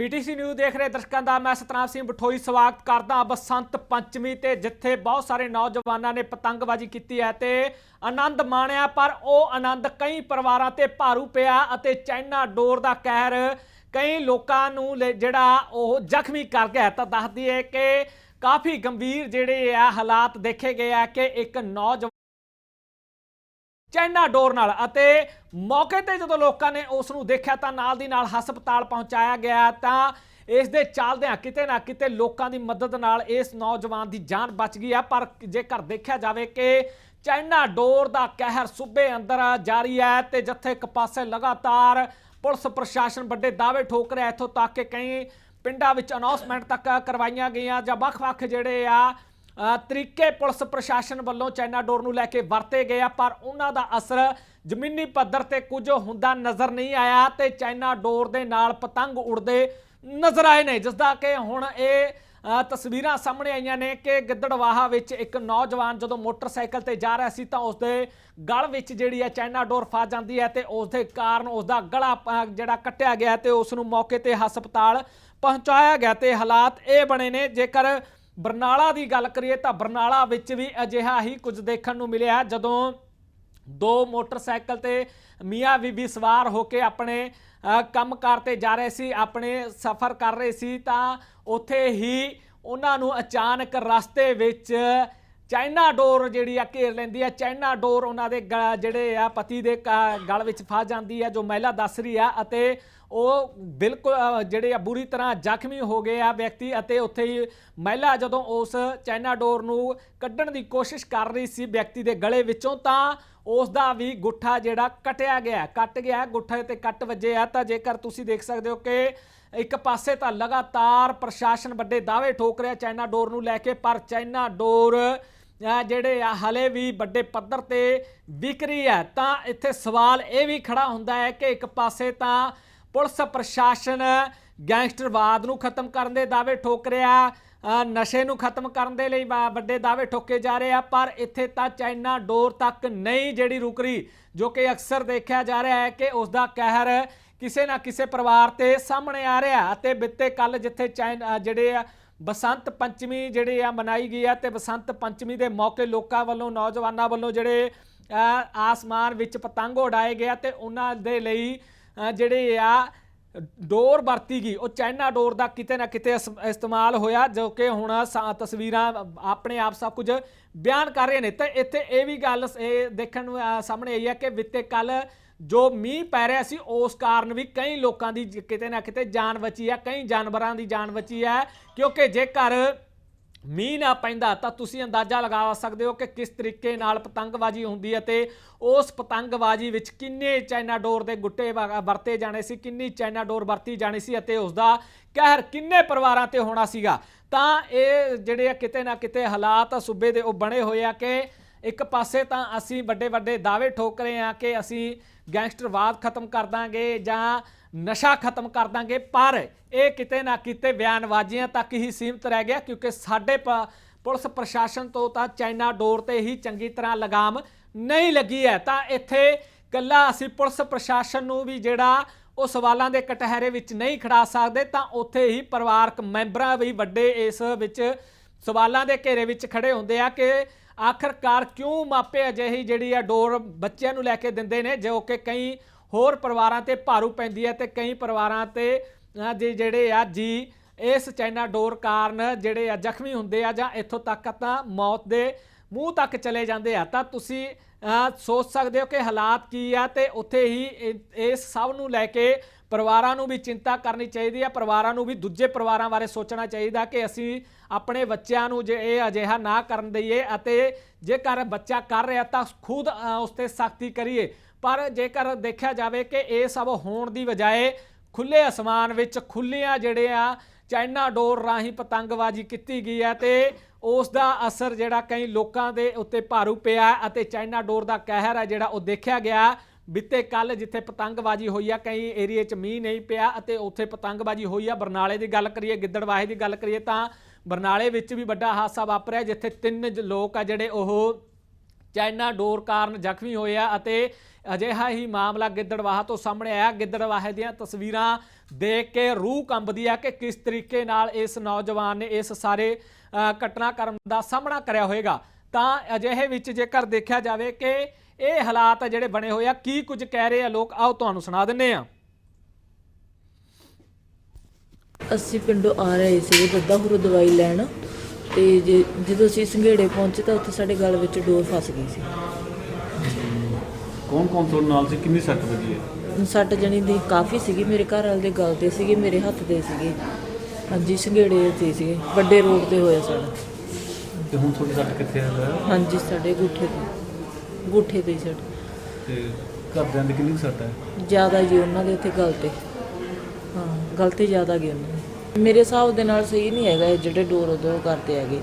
PTC news ਦੇਖ ਰਹੇ ਦਰਸ਼ਕਾਂ ਦਾ ਮੈਂ ਸਤਨਾਮ ਸਿੰਘ ਬਠੋਈ ਸਵਾਗਤ ਕਰਦਾ ਬਸੰਤ ਪੰਚਮੀ ਤੇ, ਜਿੱਥੇ ਬਹੁਤ ਸਾਰੇ ਨੌਜਵਾਨਾਂ ਨੇ ਪਤੰਗਬਾਜ਼ੀ ਕੀਤੀ ਹੈ ਤੇ ਆਨੰਦ ਮਾਣਿਆ, ਪਰ ਉਹ ਆਨੰਦ ਕਈ ਪਰਿਵਾਰਾਂ ਤੇ ਭਾਰੂ ਪਿਆ ਅਤੇ ਚਾਈਨਾ ਡੋਰ ਦਾ ਕਹਿਰ ਕਈ ਲੋਕਾਂ ਨੂੰ ਲੈ- ਜਿਹੜਾ ਉਹ ਜ਼ਖਮੀ ਕਰ ਗਿਆ ਤਾਂ ਦੱਸ ਦਈਏ ਕਿ ਕਾਫੀ ਗੰਭੀਰ ਜਿਹੜੇ ਆ ਹਾਲਾਤ ਦੇਖੇ ਗਏ ਆ ਕਿ ਇੱਕ ਨੌਜਵਾਨ ਚਾਈਨਾ ਡੋਰ ਨਾਲ ਅਤੇ ਮੌਕੇ ਤੇ ਜਦੋਂ ਲੋਕਾਂ ਨੇ ਉਸ ਨੂੰ ਦੇਖਿਆ ਤਾਂ ਨਾਲ ਦੀ ਨਾਲ ਹਸਪਤਾਲ ਪਹੁੰਚਾਇਆ ਗਿਆ ਤਾਂ ਇਸ ਦੇ ਚੱਲਦਿਆਂ ਕਿਤੇ ਨਾ ਕਿਤੇ ਲੋਕਾਂ ਦੀ ਮਦਦ ਨਾਲ ਇਸ ਨੌਜਵਾਨ ਦੀ ਜਾਨ ਬਚ ਗਈ ਹੈ ਪਰ ਜੇਕਰ ਦੇਖਿਆ ਜਾਵੇ ਕਿ ਚਾਈਨਾ ਡੋਰ ਦਾ ਕਹਿਰ ਸੂਬੇ ਅੰਦਰ ਜਾਰੀ ਹੈ ਤੇ ਜਿੱਥੇ ਇੱਕ ਪਾਸੇ ਲਗਾਤਾਰ ਪੁਲਿਸ ਪ੍ਰਸ਼ਾਸਨ ਵੱਡੇ ਦਾਅਵੇ ਠੋਕ ਰਿਹਾ, ਇੱਥੋਂ ਤੱਕ ਕਿ ਕਈ ਪਿੰਡਾਂ ਵਿੱਚ ਅਨਾਉਂਸਮੈਂਟ ਤੱਕ ਕਰਵਾਈਆਂ ਗਈਆਂ ਜਾਂ ਵੱਖ-ਵੱਖ ਜਿਹੜੇ ਆ ਤਰੀਕੇ ਪੁਲਿਸ ਪ੍ਰਸ਼ਾਸਨ ਵੱਲੋਂ ਚਾਈਨਾ ਡੋਰ ਨੂੰ ਲੈ ਕੇ ਵਰਤੇ ਗਏ ਆ, ਪਰ ਉਹਨਾਂ ਦਾ ਅਸਰ ਜ਼ਮੀਨੀ ਪੱਧਰ ਤੇ ਕੁਝ ਹੁੰਦਾ ਨਜ਼ਰ ਨਹੀਂ ਆਇਆ ਤੇ ਚਾਈਨਾ ਡੋਰ ਦੇ ਨਾਲ ਪਤੰਗ ਉੜਦੇ ਨਜ਼ਰ ਆਏ ਨੇ ਜਿਸ ਦਾ ਕਿ ਹੁਣ ਇਹ ਤਸਵੀਰਾਂ ਸਾਹਮਣੇ ਆਈਆਂ ਨੇ ਕਿ ਗਿੱਦੜਵਾਹਾ ਵਿੱਚ ਇੱਕ ਨੌਜਵਾਨ ਜਦੋਂ ਮੋਟਰਸਾਈਕਲ ਤੇ ਜਾ ਰਿਹਾ ਸੀ ਤਾਂ ਉਸਦੇ ਗਲ ਵਿੱਚ ਜਿਹੜੀ ਹੈ ਚਾਈਨਾ ਡੋਰ ਫਸ ਜਾਂਦੀ ਹੈ ਤੇ ਉਸਦੇ ਕਾਰਨ ਉਸਦਾ ਗਲਾ ਜਿਹੜਾ ਕੱਟਿਆ ਗਿਆ ਤੇ ਉਸ ਨੂੰ ਮੌਕੇ ਤੇ ਹਸਪਤਾਲ ਪਹੁੰਚਾਇਆ ਗਿਆ ਤੇ ਹਾਲਾਤ ਇਹ ਬਣੇ ਨੇ, ਜੇਕਰ ਬਰਨਾਲਾ ਦੀ ਗੱਲ ਕਰੀਏ ਤਾਂ ਬਰਨਾਲਾ ਵਿੱਚ ਵੀ ਅਜਿਹਾ ਹੀ ਕੁਝ ਦੇਖਣ ਨੂੰ ਮਿਲਿਆ ਜਦੋਂ ਦੋ ਮੋਟਰਸਾਈਕਲ ਤੇ ਮੀਆਂ ਬੀਬੀ ਸਵਾਰ ਹੋ ਕੇ ਆਪਣੇ ਕੰਮ ਕੰਮਕਾਰ ਤੇ ਜਾ ਰਹੇ ਸੀ, ਆਪਣੇ ਸਫ਼ਰ ਕਰ ਰਹੇ ਸੀ ਤਾਂ ਉੱਥੇ ਹੀ ਉਹਨਾਂ ਨੂੰ ਅਚਾਨਕ ਰਸਤੇ ਵਿੱਚ ਚਾਈਨਾ ਡੋਰ ਜਿਹੜੀ ਆ ਘੇਰ ਲੈਂਦੀ ਆ। ਚਾਈਨਾ ਡੋਰ ਉਹਨਾਂ ਦੇ ਗ- ਜਿਹੜੇ ਆ ਪਤੀ ਦੇ ਕ- ਗਲ ਵਿੱਚ ਫਸ ਜਾਂਦੀ ਆ, ਜੋ ਮਹਿਲਾ ਦੱਸ ਰਹੀ ਆ ਅਤੇ ਉਹ ਬਿਲਕੁਲ ਜਿਹੜੇ ਆ ਬੁਰੀ ਤਰ੍ਹਾਂ ਜ਼ਖਮੀ ਹੋ ਗਏ ਆ ਵਿਅਕਤੀ ਅਤੇ ਉੱਥੇ ਹੀ ਮਹਿਲਾ ਜਦੋਂ ਉਸ ਚਾਈਨਾ ਡੋਰ ਨੂੰ ਕੱਢਣ ਦੀ ਕੋਸ਼ਿਸ਼ ਕਰ ਰਹੀ ਸੀ ਵਿਅਕਤੀ ਦੇ ਗਲੇ ਵਿੱਚੋਂ, ਤਾਂ ਉਸ ਦਾ ਵੀ ਗੁੱਠਾ ਜਿਹੜਾ ਕਟਿਆ ਗਿਆ, ਕੱਟ ਗਿਆ, ਗੁੱਠੇ ਤੇ ਕੱਟ ਵੱਜੇ ਆ। ਤਾਂ ਜੇਕਰ ਤੁਸੀਂ ਦੇਖ ਸਕਦੇ ਹੋ ਕਿ ਇੱਕ ਪਾਸੇ ਤਾਂ ਲਗਾਤਾਰ ਪ੍ਰਸ਼ਾਸਨ ਵੱਡੇ ਦਾਅਵੇ ਠੋਕ ਰਿਹਾ ਚਾਈਨਾ ਡੋਰ ਨੂੰ ਲੈ ਕੇ, ਪਰ ਚਾਈਨਾ ਡੋਰ ਜਿਹੜੇ ਆ ਹਲੇ ਵੀ ਵੱਡੇ ਪੱਧਰ ਤੇ ਵਿਕ ਰਹੀ ਹੈ। ਤਾਂ ਇੱਥੇ ਸਵਾਲ ਇਹ ਵੀ ਖੜਾ ਹੁੰਦਾ ਹੈ ਕਿ ਇੱਕ ਪਾਸੇ ਤਾਂ ਪੁਲਿਸ ਪ੍ਰਸ਼ਾਸਨ ਗੈਂਗਸਟਰਵਾਦ ਨੂੰ ਖਤਮ ਕਰਨ ਦੇ ਦਾਅਵੇ ਠੋਕ ਰਿਹਾ ਨਸ਼ੇ ਨੂੰ ਖਤਮ ਕਰਨ ਦੇ ਲਈ ਵਾ- ਵੱਡੇ ਦਾਅਵੇ ਠੋਕੇ ਜਾ ਰਹੇ ਆ, ਪਰ ਇੱਥੇ ਤਾਂ ਚਾਈਨਾ ਡੋਰ ਤੱਕ ਨਹੀਂ ਜਿਹੜੀ ਰੁਕ ਰਹੀ, ਜੋ ਕਿ ਅਕਸਰ ਦੇਖਿਆ ਜਾ ਰਿਹਾ ਹੈ ਕਿ ਉਸ ਦਾ ਕਹਿਰ ਕਿਸੇ ਨਾ ਕਿਸੇ ਪਰਿਵਾਰ ਤੇ ਸਾਹਮਣੇ ਆ ਰਿਹਾ ਅਤੇ ਬਿੱਤੇ ਕੱਲ ਜਿੱਥੇ ਚਾਈਨਾ ਜਿਹੜੇ ਆ, ਬਸੰਤ ਪੰਚਮੀ ਜਿਹੜੇ ਆ ਮਨਾਈ ਗਈ ਆ ਤੇ ਬਸੰਤ ਪੰਚਮੀ ਦੇ ਮੌਕੇ ਲੋਕਾਂ ਵੱਲੋਂ, ਨੌਜਵਾਨਾਂ ਵੱਲੋਂ ਜਿਹੜੇ ਆਸਮਾਨ ਵਿੱਚ ਪਤੰਗ ਉਡਾਏ ਗਏ ਤੇ ਉਹਨਾਂ ਦੇ ਲਈ ਜਿਹੜੇ ਆ ਡੋਰ ਵਰਤੀ ਗਈ, ਉਹ ਚਾਈਨਾ ਡੋਰ ਦਾ ਕਿਤੇ ਨਾ ਕਿਤੇ ਇਸ- ਇਸਤੇਮਾਲ ਹੋਇਆ, ਜੋ ਕਿ ਹੁਣ ਸਾ- ਤਸਵੀਰਾਂ ਆਪਣੇ ਆਪ ਸਭ ਕੁਝ ਬਿਆਨ ਕਰ ਰਹੇ ਨੇ। ਤੇ ਇੱਥੇ ਇਹ ਵੀ ਗੱਲ ਇਹ ਦੇਖਣ ਨੂੰ ਸਾਹਮਣੇ ਆਈ ਹੈ ਕਿ ਵਿੱਤੇ ਕੱਲ ਜੋ ਮੀਂਹ ਪੈ ਰਿਹਾ ਸੀ, ਉਸ ਕਾਰਨ ਵੀ ਕਈ ਲੋਕਾਂ ਦੀ ਜ- ਕਿਤੇ ਨਾ ਕਿਤੇ ਜਾਨ ਬਚੀ ਹੈ, ਕਈ ਜਾਨਵਰਾਂ ਦੀ ਜਾਨ ਬਚੀ ਹੈ, ਕਿਉਂਕਿ ਜੇਕਰ ਮੀਂਹ ਨਾ ਪੈਂਦਾ ਤਾਂ ਤੁਸੀਂ ਅੰਦਾਜ਼ਾ ਲਗਾ ਸਕਦੇ ਹੋ ਕਿ ਕਿਸ ਤਰੀਕੇ ਨਾਲ ਪਤੰਗਬਾਜ਼ੀ ਹੁੰਦੀ ਹੈ ਤੇ ਉਸ ਪਤੰਗਬਾਜ਼ੀ ਵਿੱਚ ਕਿੰਨੇ ਚਾਈਨਾ ਡੋਰ ਦੇ ਗੁੱਟੇ ਵ- ਵਰਤੇ ਜਾਣੇ ਸੀ, ਕਿੰਨੀ ਚਾਈਨਾ ਡੋਰ ਵਰਤੀ ਜਾਣੀ ਸੀ ਅਤੇ ਉਸ ਦਾ ਕਹਿਰ ਕਿੰਨੇ ਪਰਿਵਾਰਾਂ ਤੇ ਹੋਣਾ ਸੀਗਾ। ਤਾਂ ਇਹ ਜਿਹੜੇ ਆ ਕਿਤੇ ਨਾ ਕਿਤੇ ਹਾਲਾਤ ਸੂਬੇ ਦੇ ਉਹ ਬਣੇ ਹੋਏ ਆ ਕਿ ਇੱਕ ਪਾਸੇ ਤਾਂ ਅਸੀਂ ਵੱਡੇ ਵੱਡੇ ਦਾਅਵੇ ਠੋਕ ਰਹੇ ਆ ਕਿ ਅਸੀਂ ਗੈਂਗਸਟਰਵਾਦ ਖਤਮ ਕਰ ਦਾਂਗੇ ਜਾਂ ਨਸ਼ਾ ਖਤਮ ਕਰ ਦਾਂਗੇ, ਪਰ ਇਹ ਕਿਤੇ ਨਾ ਕਿਤੇ ਬਿਆਨਬਾਜ਼ੀਆਂ ਤੱਕ ਹੀ ਸੀਮਤ ਰਹਿ ਗਿਆ, ਕਿਉਂਕਿ ਸਾਡੇ ਪ- ਪੁਲਿਸ ਪ੍ਰਸ਼ਾਸਨ ਤੋਂ ਤਾਂ ਚਾਈਨਾ ਡੋਰ ਤੇ ਹੀ ਚੰਗੀ ਤਰ੍ਹਾਂ ਲਗਾਮ ਨਹੀਂ ਲੱਗੀ ਹੈ। ਤਾਂ ਇੱਥੇ ਕੱਲਾ ਅਸੀਂ ਪੁਲਿਸ ਪ੍ਰਸ਼ਾਸਨ ਨੂੰ ਵੀ ਜਿਹੜਾ ਉਹ ਸਵਾਲਾਂ ਦੇ ਕਟਹਿਰੇ ਵਿੱਚ ਨਹੀਂ ਖੜਾ ਸਕਦੇ, ਤਾਂ ਉੱਥੇ ਹੀ ਪਰਿਵਾਰਕ ਮੈਂਬਰਾਂ ਵੀ ਵੱਡੇ ਇਸ ਵਿੱਚ ਸਵਾਲਾਂ ਦੇ ਘੇਰੇ ਵਿੱਚ ਖੜੇ ਹੁੰਦੇ ਆ ਕਿ ਆਖਰਕਾਰ ਕਿਉਂ ਮਾਪੇ ਅਜਿਹੀ ਜਿਹੜੀ ਆ ਡੋਰ ਬੱਚਿਆਂ ਨੂੰ ਲੈ ਕੇ ਦਿੰਦੇ ਨੇ, ਜੋ ਕਿ ਕਈ ਹੋਰ ਪਰਿਵਾਰਾਂ ਤੇ ਭਾਰੂ ਪੈਂਦੀ ਹੈ ਤੇ ਕਈ ਪਰਿਵਾਰਾਂ ਤੇ ਅਹ, ਜੇ ਜਿਹੜੇ ਆ ਜੀ ਇਸ ਚਾਈਨਾ ਡੋਰ ਕਾਰਨ ਜਿਹੜੇ ਆ ਜ਼ਖਮੀ ਹੁੰਦੇ ਆ ਜਾਂ ਇੱਥੋਂ ਤੱਕ ਤਾਂ ਮੌਤ ਦੇ ਮੂੰਹ ਤੱਕ ਚਲੇ ਜਾਂਦੇ ਆ। ਤਾਂ ਤੁਸੀਂ ਸੋਚ ਸਕਦੇ ਹੋ ਕਿ ਹਾਲਾਤ ਕੀ ਆ ਤੇ ਉੱਥੇ ਹੀ ਇਹ- ਇਸ ਸਭ ਨੂੰ ਲੈ ਕੇ ਪਰਿਵਾਰਾਂ ਨੂੰ ਵੀ ਚਿੰਤਾ ਕਰਨੀ ਚਾਹੀਦੀ ਹੈ ਪਰਿਵਾਰਾਂ ਨੂੰ ਵੀ ਦੂਜੇ ਪਰਿਵਾਰਾਂ ਬਾਰੇ ਸੋਚਣਾ ਚਾਹੀਦਾ ਕਿ ਅਸੀਂ ਆਪਣੇ ਬੱਚਿਆਂ ਨੂੰ ਜੇ ਇਹ ਅਜਿਹਾ ਨਾ ਕਰਨ ਦਈਏ ਅਤੇ ਜੇਕਰ ਬੱਚਾ ਕਰ ਰਿਹਾ ਤਾਂ ਖੁਦ ਉਸ ਤੇ ਸਖਤੀ ਕਰੀਏ। ਪਰ ਜੇਕਰ ਦੇਖਿਆ ਜਾਵੇ ਕਿ ਇਹ ਸਭ ਹੋਣ ਦੀ ਬਜਾਏ ਖੁੱਲੇ ਅਸਮਾਨ ਵਿੱਚ ਖੁੱਲੀਆਂ ਜਿਹੜੇ ਆ ਚਾਈਨਾ ਡੋਰ ਰਾਹੀਂ ਪਤੰਗਬਾਜ਼ੀ ਕੀਤੀ ਗਈ ਹੈ ਤੇ ਉਸ ਦਾ ਅਸਰ ਜਿਹੜਾ ਕਈ ਲੋਕਾਂ ਦੇ ਉੱਤੇ ਭਾਰੂ ਪਿਆ ਅਤੇ ਚਾਈਨਾ ਡੋਰ ਦਾ ਕਹਿਰ ਹੈ ਜਿਹੜਾ ਉਹ ਦੇਖਿਆ ਗਿਆ। ਬਿੱਤੇ ਕੱਲ ਜਿੱਥੇ ਪਤੰਗਬਾਜ਼ੀ ਹੋਈ ਆ, ਕਈ ਏਰੀਏ 'ਚ ਮੀਂਹ ਨਹੀਂ ਪਿਆ ਅਤੇ ਉੱਥੇ ਪਤੰਗਬਾਜ਼ੀ ਹੋਈ ਆ। ਬਰਨਾਲੇ ਦੀ ਗੱਲ ਕਰੀਏ, ਗਿੱਦੜਵਾਹੇ ਦੀ ਗੱਲ ਕਰੀਏ ਤਾਂ ਬਰਨਾਲੇ ਵਿੱਚ ਵੀ ਵੱਡਾ ਹਾਦਸਾ ਵਾਪਰਿਆ, ਜਿੱਥੇ ਤਿੰਨ ਲੋਕ ਆ ਜਿਹੜੇ ਉਹ ਚਾਈਨਾ ਡੋਰ ਕਾਰਨ ਜ਼ਖਮੀ ਹੋਇਆ ਅਤੇ ਅਜਿਹਾ ਹੀ ਮਾਮਲਾ ਗਿੱਦੜਵਾਹਾ ਤੋਂ ਸਾਹਮਣੇ ਆਇਆ। ਗਿੱਦੜਵਾਹੇ ਦੀਆਂ ਤਸਵੀਰਾਂ ਦੇਖ ਕੇ ਰੂਹ ਕੰਬਦੀ ਹੈ ਕਿ ਕਿਸ ਤਰੀਕੇ ਨਾਲ ਇਸ ਨੌਜਵਾਨ ਨੇ ਇਸ ਸਾਰੇ ਅ, ਘਟਨਾਕ੍ਰਮ ਦਾ ਸਾਹਮਣਾ ਕਰਿਆ ਹੋਵੇਗਾ ਤਾਂ ਅਜਿਹੇ ਵਿੱਚ ਜੇਕਰ ਦੇਖਿਆ ਜਾਵੇ ਕਿ ਇਹ ਹਾਲਾਤ ਜਿਹੜੇ ਬਣੇ ਹੋਏ ਆ ਕੀ ਕੁਝ ਕਹਿ ਰਹੇ ਆ ਲੋਕ? ਆਓ ਤੁਹਾਨੂੰ ਸੁਣਾ ਦਿੰਨੇ ਆ ਅਸੀਂ ਪਿੰਡੋਂ ਆ ਰਹੇ ਸੀ ਦੱਦਾ ਹੁਰੂ ਦਵਾਈ ਲੈਣ। ਤੇ ਜੇ- ਜਦੋਂ ਅਸੀਂ ਸੰਘੇੜੇ ਪਹੁੰਚੇ ਤਾਂ ਉੱਥੇ ਸਾਡੇ ਗਲ ਵਿੱਚ ਡੋਰ ਫਸ ਗਈ ਸੀ। ਕੌਣ ਕੌਣ ਤੁਹਾਡੇ ਨਾਲ ਸੀ? ਕਿੰਨੀ ਸੱਟ ਵੱਜੀ ਹੈ? ਸੱਟ ਜਣੀ ਦੀ ਕਾਫੀ ਸੀਗੀ ਮੇਰੇ ਘਰ ਵਾਲੇ ਦੇ ਗਲ ਤੇ ਸੀਗੇ ਮੇਰੇ ਹੱਥ ਤੇ ਸੀਗੇ। ਹਾਂਜੀ ਸੰਘੇੜੇ ਤੇ ਸੀਗੇ ਵੱਡੇ ਰੋਡ ਤੇ ਹੋਇਆ ਸਾਡਾ। ਤੇ ਹੁਣ ਤੁਹਾਡੀ ਸੱਟ ਕਿੱਥੇ ਹੈ? ਹਾਂਜੀ ਸਾਡੇ ਗੁੱਠੇ ਤੇ ਗੁੱਠੇ ਤੇ ਸੱਟ। ਤੇ ਘਰਦਿਆਂ ਦੀ ਕਿੰਨੀ ਕੁ ਸੱਟ ਹੈ? ਜ਼ਿਆਦਾ ਜੀ ਉਹਨਾਂ ਦੇ ਉੱਥੇ ਗਲ ਤੇ। ਹਾਂ ਗਲ ਤੇ ਜ਼ਿਆਦਾ ਗਏ ਉਹਨਾਂ ਦੇ ਮੇਰੇ ਹਿਸਾਬ ਦੇ ਨਾਲ ਸਹੀ ਨਹੀਂ ਹੈਗਾ ਇਹ ਜਿਹੜੇ ਡੋਰ ਉਦੋਂ ਕਰਦੇ ਹੈਗੇ।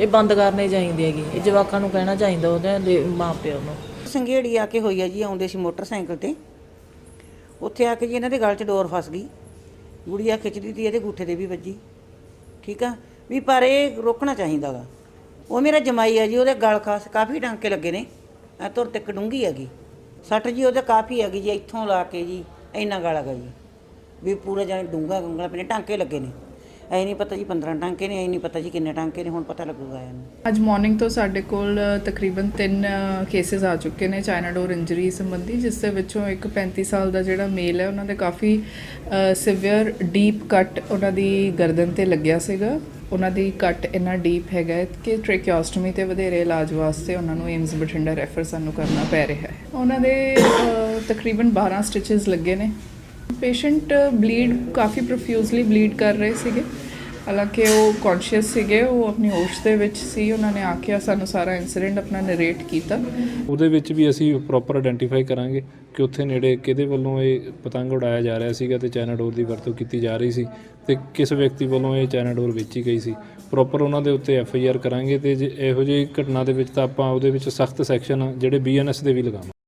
ਇਹ ਬੰਦ ਕਰਨੇ ਚਾਹੀਦੇ ਹੈਗੇ। ਇਹ ਜਵਾਕਾਂ ਨੂੰ ਕਹਿਣਾ ਚਾਹੀਦਾ ਉਹਦੇ ਦੇ ਮਾਂ ਪਿਓ ਨੂੰ। ਸੰਘੇੜੀ ਆ ਕੇ ਹੋਈ ਆ ਜੀ, ਆਉਂਦੇ ਸੀ ਮੋਟਰਸਾਈਕਲ ਤੇ। ਉੱਥੇ ਆ ਕੇ ਜੀ ਇਹਨਾਂ ਦੇ ਗਲ 'ਚ ਡੋਰ ਫਸ ਗਈ। ਗੁੜੀਆ ਖਿੱਚਦੀ ਤੀ, ਇਹਦੇ ਗੂਠੇ ਤੇ ਵੀ ਵੱਜੀ। ਠੀਕ ਆ? ਵੀ ਪਰ ਇਹ ਰੋਕਣਾ ਚਾਹੀਦਾ ਗਾ ਉਹ ਮੇਰਾ ਜਮਾਈ ਆ ਜੀ, ਉਹਦੇ ਗਲ ਖਾਸ ਕਾਫੀ ਟਾਂਕੇ ਲੱਗੇ ਨੇ। ਆ ਤੁਰ ਤੱਕ ਡੂੰਗੀ ਹੈਗੀ। ਸੱਟ ਜੀ ਉਹਦੇ ਕਾਫੀ ਹੈਗੀ ਜੀ, ਇੱਥੋਂ ਲਾ ਕੇ ਜੀ, ਇੰਨਾ ਗਲ ਹੈਗਾ ਜੀ। ਵੀ ਪੂਰਾ ਜਾਨੀ ਡੂੰਗਾ ਗੰਗਲਾ ਪਨੇ ਟਾਂਕੇ ਲੱਗੇ ਨੇ। ਐ ਨਹੀਂ ਪਤਾ ਜੀ 15 ਟਾਂਕੇ ਨੇ, ਐ ਨਹੀਂ ਪਤਾ ਜੀ ਕਿੰਨੇ ਟਾਂਕੇ ਨੇ, ਹੁਣ ਪਤਾ ਲੱਗੂਗਾ ਇਹਨੂੰ ਅੱਜ ਮਾਰਨਿੰਗ ਤੋਂ ਸਾਡੇ ਕੋਲ ਤਕਰੀਬਨ 3 ਕੇਸਿਸ ਆ ਚੁੱਕੇ ਨੇ ਚਾਈਨਾ ਡੋਰ ਇੰਜਰੀ ਸੰਬੰਧੀ, ਜਿਸ ਦੇ ਵਿੱਚੋਂ ਇੱਕ 35 ਸਾਲ ਦਾ ਜਿਹੜਾ ਮੇਲ ਹੈ, ਉਹਨਾਂ ਦੇ ਕਾਫੀ ਸਿਵੀਅਰ ਡੀਪ ਕੱਟ ਉਹਨਾਂ ਦੀ ਗਰਦਨ ਤੇ ਲੱਗਿਆ ਸੀਗਾ। ਉਹਨਾਂ ਦੀ ਕੱਟ ਇੰਨਾ ਡੀਪ ਹੈਗਾ ਕਿ ਟ੍ਰੇਕਿਓਸਟਮੀ ਤੇ ਵਧੇਰੇ ਇਲਾਜ ਵਾਸਤੇ ਉਹਨਾਂ ਨੂੰ ਏਮਸ ਬਠਿੰਡਾ ਰੈਫਰ ਸਾਨੂੰ ਕਰਨਾ ਪੈ ਰਿਹਾ ਹੈ। ਉਹਨਾਂ ਦੇ ਤਕਰੀਬਨ 12 ਸਟਿਚਸ ਲੱਗੇ ਨੇ। ਪੇਸ਼ੈਂਟ ਬਲੀਡ ਕਾਫੀ ਪ੍ਰੋਫਿਊਜ਼ਲੀ ਬਲੀਡ ਕਰ ਰਹੇ ਸੀਗੇ। ਹਾਲਾਂਕਿ ਉਹ ਕੌਨਸ਼ੀਅਸ ਸੀਗੇ, ਉਹ ਆਪਣੀ ਹੋਸ਼ ਦੇ ਵਿੱਚ ਸੀ, ਉਹਨਾਂ ਨੇ ਆ ਕੇ ਸਾਨੂੰ ਸਾਰਾ ਇਨਸੀਡੈਂਟ ਆਪਣਾ ਨਰੇਟ ਕੀਤਾ। ਉਹਦੇ ਵਿੱਚ ਵੀ ਅਸੀਂ ਪ੍ਰੋਪਰ ਆਇਡੈਂਟੀਫਾਈ ਕਰਾਂਗੇ ਕਿ ਉੱਥੇ ਨੇੜੇ ਕਿਹਦੇ ਵੱਲੋਂ ਇਹ ਪਤੰਗ ਉਡਾਇਆ ਜਾ ਰਿਹਾ ਸੀਗਾ ਤੇ ਚੈਨਾਡੋਰ ਦੀ ਵਰਤੋਂ ਕੀਤੀ ਜਾ ਰਹੀ ਸੀ ਤੇ ਕਿਸ ਵਿਅਕਤੀ ਵੱਲੋਂ ਇਹ ਚੈਨਾਡੋਰ ਵੇਚੀ ਗਈ ਸੀ। ਪ੍ਰੋਪਰ ਉਹਨਾਂ ਦੇ ਉੱਤੇ ਐਫ ਆਈ ਆਰ ਕਰਾਂਗੇ ਤੇ ਜੇ ਇਹੋ ਜਿਹੀ ਘਟਨਾ ਦੇ ਵਿੱਚ ਤਾਂ ਆਪਾਂ ਉਹਦੇ ਵਿੱਚ ਸਖਤ ਸੈਕਸ਼ਨ ਜਿਹੜੇ ਬੀ ਐਨ ਐਸ ਦੇ ਵੀ ਲਗਾਵਾਂਗੇ।